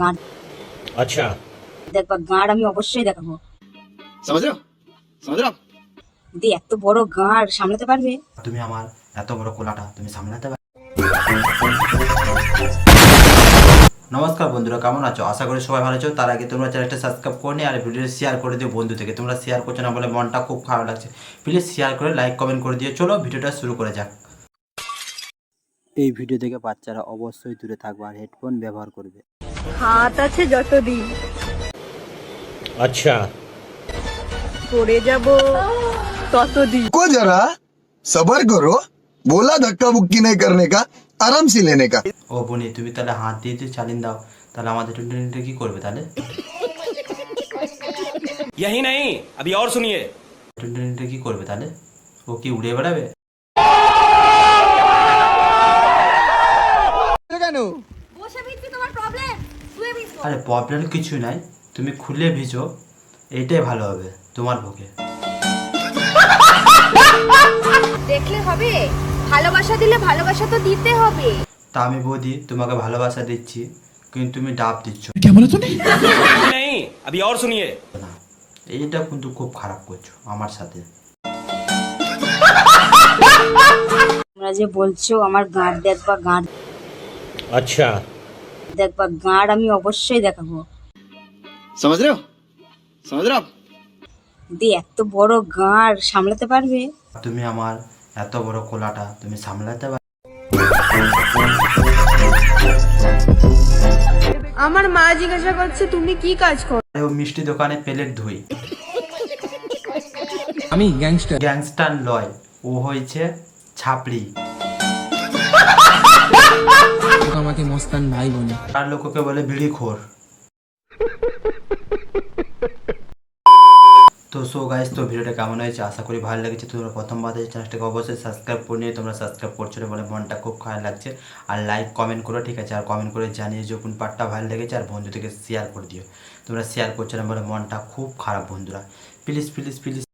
গাঁট আচ্ছা। দেখবা গাঁট আমি অবশ্যই দেখাবো। সমাজো সমাজো যদি এত বড় গাঁট সামলাতে পারবে। তুমি আমার এত বড় কোলাটা তুমি সামলাতে নমস্কার বন্ধুরা কেমন আছো? আশা করি সবাই ভালো আছো। তার আগে তোমরা চ্যানেলটা সাবস্ক্রাইব করে আর ভিডিও শেয়ার করে দিও বন্ধু থেকে। তোমরা শেয়ার করছ না বলে মনটা খুব খারাপ লাগছে। প্লিজ শেয়ার করে লাইক কমেন্ট করে দিও। চলো ভিডিওটা শুরু করে যাক। এই ভিডিও থেকে বাচ্চারা অবশ্যই দূরে থাকবে আর হেডফোন ব্যবহার করবে। হাত আছে যতদিন अच्छा পড়ে যাব ততদিন को जरा सबर करो बोला धक्का बुक्की नहीं करने का आराम से लेने का ও বনি তুমি তাহলে হাত দিয়ে দিয়ে চালিয়ে দাও তাহলে আমাদের টোয়েন্টি কি করবে তাহলে यही नहीं अभी और सुनिए টোয়েন্টি কি করবে তাহলে ও কি উড়ে বেড়াবে আরে প্রবলেম কিছু নাই। তুমি খুলে ভিজো এটাই ভালো হবে তোমার পক্ষে। দেখলে হবে। ভালোবাসা দিলে ভালোবাসা তো দিতে হবে। তা আমি বৌদি তোমাকে ভালোবাসা দিচ্ছি কিন্তু তুমি ডাব দিচ্ছ নেই আবি আর শুনিয়ে না এইটা কিন্তু খুব খারাপ করছ আমার সাথে। তোমরা যে বলছো আমার গাঁট দেখ বা গাঁট আচ্ছা। দেখবা গাঁড় আমি অবশ্যই দেখাবো। সমাজ রে সমাজ দি এত বড় গাঁড় সামলাতে পারবে? তুমি আমার এত বড় কোলাটা তুমি সামলাতে পারবে আমার মা জিজ্ঞাসা করছে তুমি কি কাজ করো মিষ্টি দোকানে পেলেট ধুই। আমি গ্যাংস্টার। গ্যাংস্টার লয় ও হয়েছে ছাপড়ি। আমাকে মস্তান ভাই বলে। আর লোককে বলে বিড়ি খোর। তো সো গাইস তো ভিডিওটা কেমন হয়েছে? আশা করি ভালো লেগেছে। তোমরা প্রথমবার এই চ্যানেলটাকে অবশ্যই সাবস্ক্রাইব করে নিয়ে তোমরা সাবস্ক্রাইব করছ বলে মনটা খুব খারাপ লাগছে। আর লাইক কমেন্ট করো, ঠিক আছে? আর কমেন্ট করে জানিয়ে যে কোন পার্টটা ভালো লেগেছে আর বন্ধুদেরকে শেয়ার করে দিও। তোমরা শেয়ার করছ না বলে মনটা খুব খারাপ, বন্ধুরা। Please please please